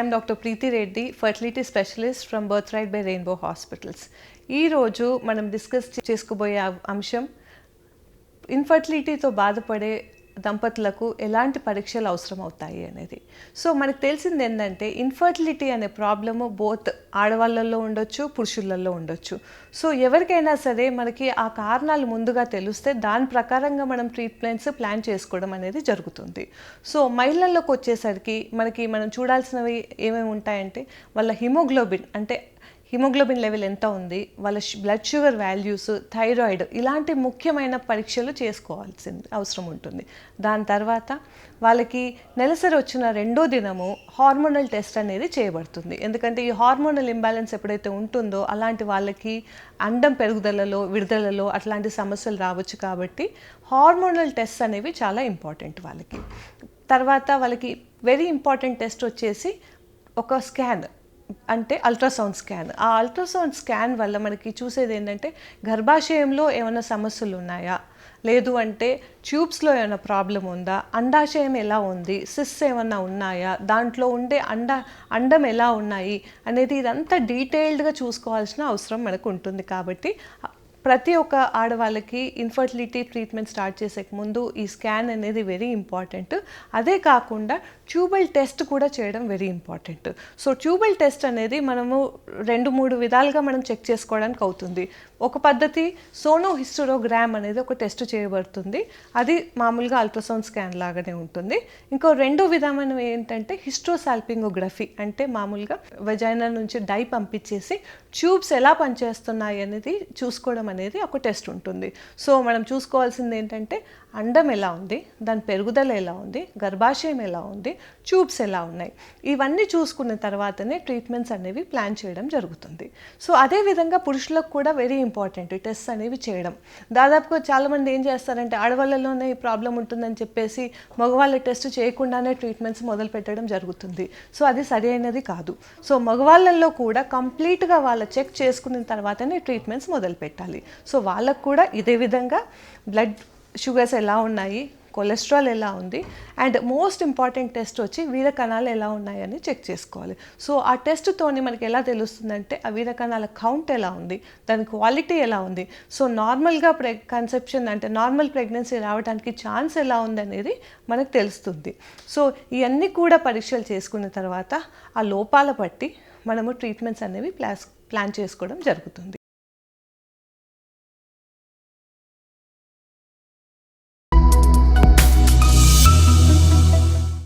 I'm doctor Preethi Reddy fertility specialist from birth right by rainbow hospitals ఈరోజు మనం discuss చేసుకోబోయే అంశం ఇన్ఫర్టిలిటీతో బాధపడే దంపతులకు ఎలాంటి పరీక్షలు అవసరం అవుతాయి అనేది. సో మనకు తెలిసింది ఏంటంటే ఇన్ఫర్టిలిటీ అనే ప్రాబ్లము బోత్ ఆడవాళ్ళల్లో ఉండొచ్చు పురుషులలో ఉండొచ్చు. సో ఎవరికైనా సరే మనకి ఆ కారణాలు ముందుగా తెలిస్తే దాని ప్రకారంగా మనం ట్రీట్మెంట్స్ ప్లాన్ చేసుకోవడం అనేది జరుగుతుంది. సో మహిళల్లోకి వచ్చేసరికి మనకి మనం చూడాల్సినవి ఏమేమి ఉంటాయంటే వాళ్ళ హిమోగ్లోబిన్ అంటే హిమోగ్లోబిన్ లెవెల్ ఎంత ఉంది వాళ్ళ బ్లడ్ షుగర్ వాల్యూస్ థైరాయిడ్ ఇలాంటి ముఖ్యమైన పరీక్షలు చేసుకోవాల్సింది అవసరం ఉంటుంది. దాని తర్వాత వాళ్ళకి నెలసరి వచ్చిన రెండో దినము హార్మోనల్ టెస్ట్ అనేది చేయబడుతుంది. ఎందుకంటే ఈ హార్మోనల్ ఇంబ్యాలెన్స్ ఎప్పుడైతే ఉంటుందో అలాంటి వాళ్ళకి అండం పెరుగుదలలో విడుదలలో అట్లాంటి సమస్యలు రావచ్చు కాబట్టి హార్మోనల్ టెస్ట్ అనేవి చాలా ఇంపార్టెంట్ వాళ్ళకి. తర్వాత వాళ్ళకి వెరీ ఇంపార్టెంట్ టెస్ట్ వచ్చేసి ఒక స్కాన్. అంటే అల్ట్రాసౌండ్ స్కాన్ ఆ అల్ట్రాసౌండ్ స్కాన్ వల్ల మనకి చూసేది ఏంటంటే గర్భాశయంలో ఏమైనా సమస్యలు ఉన్నాయా? లేదు అంటే ట్యూబ్స్లో ఏమైనా ప్రాబ్లం ఉందా? అండాశయం ఎలా ఉంది? సిస్ ఏమైనా ఉన్నాయా? దాంట్లో ఉండే అండ అండం ఎలా ఉన్నాయి? అనేది ఇదంతా డీటెయిల్డ్గా చూసుకోవాల్సిన అవసరం మనకు ఉంటుంది కాబట్టి ప్రతి ఒక్క ఆడవాళ్ళకి ఇన్ఫర్టిలిటీ ట్రీట్మెంట్ స్టార్ట్ చేసే ముందు ఈ స్కాన్ అనేది వెరీ ఇంపార్టెంట్ అదే కాకుండా ట్యూబల్ టెస్ట్ కూడా చేయడం very important so tubal test అనేది మనము రెండు మూడు విధాలుగా మనం చెక్ చేసుకోవడానికి అవుతుంది. ఒక పద్ధతి సోనో హిస్టరోగ్రామ్ అనేది ఒక టెస్ట్ చేయబడుతుంది. అది మామూలుగా అల్ట్రాసౌండ్ స్కాన్ లాగానే ఉంటుంది. ఇంకో రెండో విధానం ఏంటంటే హిస్ట్రోసాల్పింగోగ్రఫీ అంటే మామూలుగా వెజైనా నుంచి డై పంపించేసి ట్యూబ్స్ ఎలా పనిచేస్తున్నాయి అనేది చూసుకోవడం అనేది ఒక టెస్ట్ ఉంటుంది. సో మనం చూసుకోవాల్సింది ఏంటంటే అండం ఎలా ఉంది దాని పెరుగుదల ఎలా ఉంది గర్భాశయం ఎలా ఉంది ట్యూబ్స్ ఎలా ఉన్నాయి ఇవన్నీ చూసుకున్న తర్వాతనే ట్రీట్మెంట్స్ అనేవి ప్లాన్ చేయడం జరుగుతుంది. సో అదేవిధంగా పురుషులకు కూడా వెరీ ఇంపార్టెంట్ టెస్ట్ అనేవి చేయడం. దాదాపుగా చాలామంది ఏం చేస్తారంటే ఆడవాళ్ళలోనే ఈ ప్రాబ్లం ఉంటుందని చెప్పేసి మగవాళ్ళ టెస్ట్ చేయకుండానే ట్రీట్మెంట్స్ మొదలు పెట్టడం జరుగుతుంది. సో అది సరి అయినది కాదు. సో మగవాళ్ళల్లో కూడా కంప్లీట్గా వాళ్ళ చెక్ చేసుకున్న తర్వాతనే ట్రీట్మెంట్స్ మొదలు పెట్టాలి. సో వాళ్ళకు కూడా ఇదే విధంగా బ్లడ్ షుగర్స్ ఎలా ఉన్నాయి కొలెస్ట్రాల్ ఎలా ఉంది అండ్ మోస్ట్ ఇంపార్టెంట్ టెస్ట్ వచ్చి వీరకణాలు ఎలా ఉన్నాయని చెక్ చేసుకోవాలి. సో ఆ టెస్ట్తోని మనకి ఎలా తెలుస్తుందంటే ఆ వీరకణాల కౌంట్ ఎలా ఉంది దాని క్వాలిటీ ఎలా ఉంది. సో నార్మల్గా ప్రె కన్సెప్షన్ అంటే నార్మల్ ప్రెగ్నెన్సీ రావడానికి ఛాన్స్ ఎలా ఉంది అనేది మనకు తెలుస్తుంది. సో ఇవన్నీ కూడా పరీక్షలు చేసుకున్న తర్వాత ఆ లోపాల బట్టి మనము ట్రీట్మెంట్స్ అనేవి ప్లాస్ ప్లాన్ చేసుకోవడం జరుగుతుంది.